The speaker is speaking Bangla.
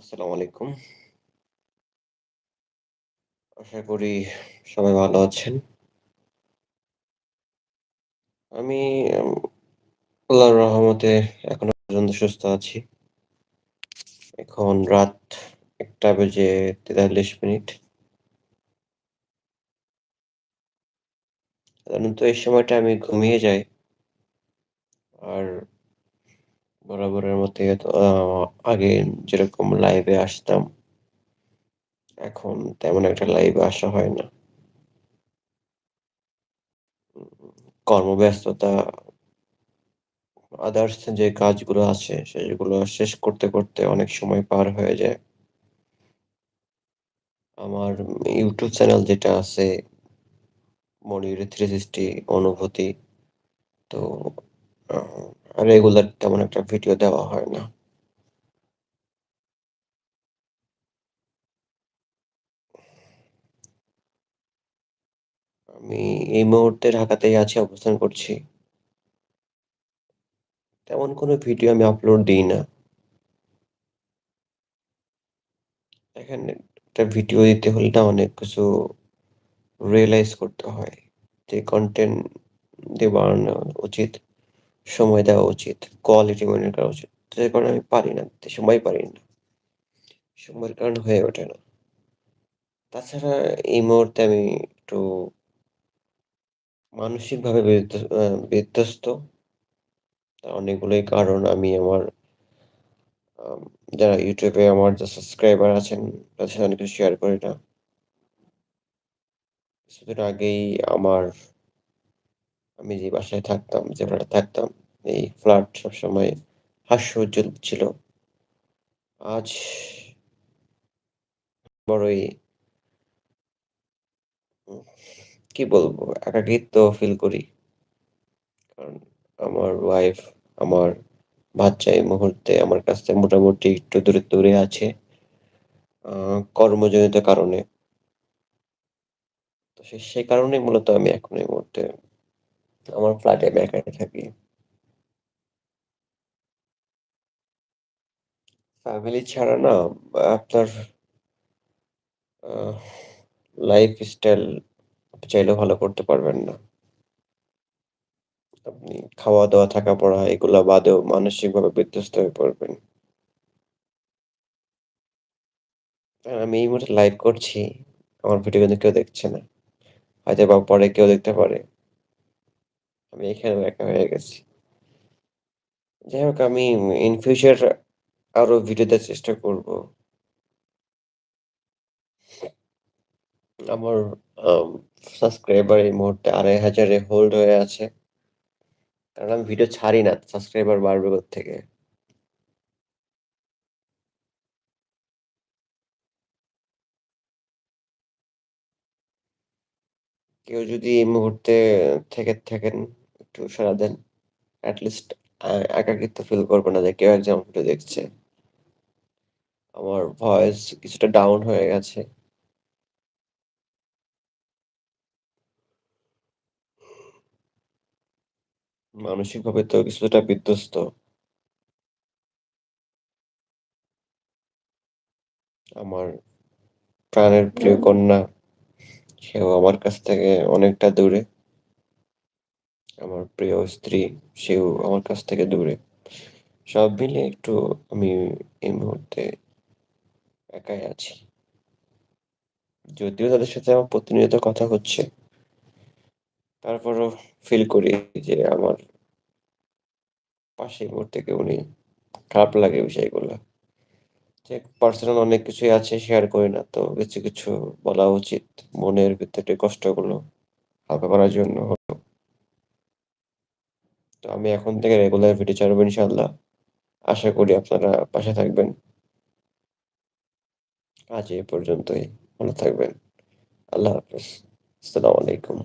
আসসালামু আলাইকুম। আশা করি সবাই ভালো আছেন। আমি আল্লাহর রহমতে এখনও পর্যন্ত সুস্থ আছি। এখন রাত ১টা বেজে ৪৩ মিনিট। সাধারণত এই সময়টা আমি ঘুমিয়ে যাই। আর বরাবরের মতে আগে যেরকম লাইভে আসতাম এখন তেমন একটা লাইভে আসা হয় না। কর্মব্যস্ততা আদার্স যে কাজগুলো আছে সেগুলো শেষ করতে, করতে অনেক সময় পার হয়ে যায়। আমার ইউটিউব চ্যানেল যেটা আছে মনির 360 অনুভূতি। তো রেগুলার তেমন একটা ভিডিও দেওয়া হয় না। আমি এই মুহূর্তে ঢাকাতেই আছি, অবস্থান করছি। তেমন কোনো ভিডিও আমি আপলোড দিই না। এখানে একটা ভিডিও দিতে হলে না অনেক কিছু রিয়েলাইজ করতে হয়। যে কন্টেন্ট দিয়ে বানানো উচিত, সময় দেওয়া উচিত, কোয়ালিটি মেইনটেইন করা উচিত। যে কারণে আমি পারি না, দিতে সময় পারি না। সময়ের কারণ হয়ে ওঠে না। তাছাড়া এই মুহূর্তে আমি একটু মানসিকভাবে বিধ্বস্ত। তার অনেকগুলোই কারণ আমি আমার যারা ইউটিউবে আমার যে সাবস্ক্রাইবার আছেন তাদের সাথে অনেক কিছু শেয়ার করি না। কিছুদিন আগেই আমার আমি যে বাসায় থাকতাম, যে ফ্ল্যাটে থাকতাম, এই ফ্ল্যাট সবসময় হাস্য উজ্জ্বল ছিল। আজ বড়ই কি বলব? একাকিত্ব ফিল করি। কারণ আমার ওয়াইফ, আমার বাচ্চা এই মুহূর্তে আমার কাছ থেকে মোটামুটি একটু দূরে, দূরে আছে। কর্মজনিত কারণে। তো সে কারণেই মূলত আমি এখন এই মুহূর্তে আমার ফ্ল্যাটে আমি থাকি। ফ্যামিলি ছাড়া না আপনার আহ লাইফস্টাইল আপনি চাইলেও ভালো করতে পারবেন না। আপনি খাওয়া-দাওয়া, থাকা-পড়া এগুলা বাদেও মানসিকভাবে বিধ্বস্ত হয়ে পড়বেন। আমি এই মুহূর্তে লাইভ করছি। আমার ভিডিও কিন্তু কেউ দেখছে না। হয়তোবা পরে কেউ দেখতে পারে। আমি এখানেও একা হয়ে গেছি। যাই হোক আমি ইন ফিউচার আরও ভিডিও দেওয়ার চেষ্টা করব। আমার আম সাবস্ক্রাইবার এই মুহূর্তে আড়াই হাজারে হোল্ড হয়ে আছে। কারণ আমি ভিডিও ছাড়ি না। সাবস্ক্রাইবার বাড়বে থেকে কেউ যদি এই মুহূর্তে থেকে থাকেন, একটু সাড়া দেন। এট লিস্ট একাকিত্ব ফিল করব না যে কেউ একজন ভিডিও দেখছে। আমার ভয়েস কিছুটা ডাউন হয়ে গেছে। মানসিকভাবে তো কিছুটা বিধ্বস্ত। আমার প্রাণের প্রিয় কন্যা, সেও আমার কাছ থেকে অনেকটা দূরে। আমার প্রিয় স্ত্রী, সেও আমার কাছ থেকে দূরে। সব মিলিয়ে একটু আমি এই মুহূর্তে একাই আছি। যদিও তাদের সাথে আমার প্রতিনিয়ত কথা হচ্ছে। তারপরও ফিল করি যে আমার পাশে মুহূর্তে কেউ নেই। খারাপ লাগে বিষয়গুলা। যে পার্সোনাল অনেক কিছুই আছে শেয়ার করি না। তো কিছু, কিছু বলা উচিত। মনের ভিতরে কষ্টগুলো হালকা করার জন্য। তো আমি এখন থেকে রেগুলার ভিডিও ছাড়বো ইনশাল্লাহ আশা করি আপনারা পাশে থাকবেন। আজ এ পর্যন্তই। ভালো থাকবেন। আল্লাহ হাফিজ আসসালামু আলাইকুম।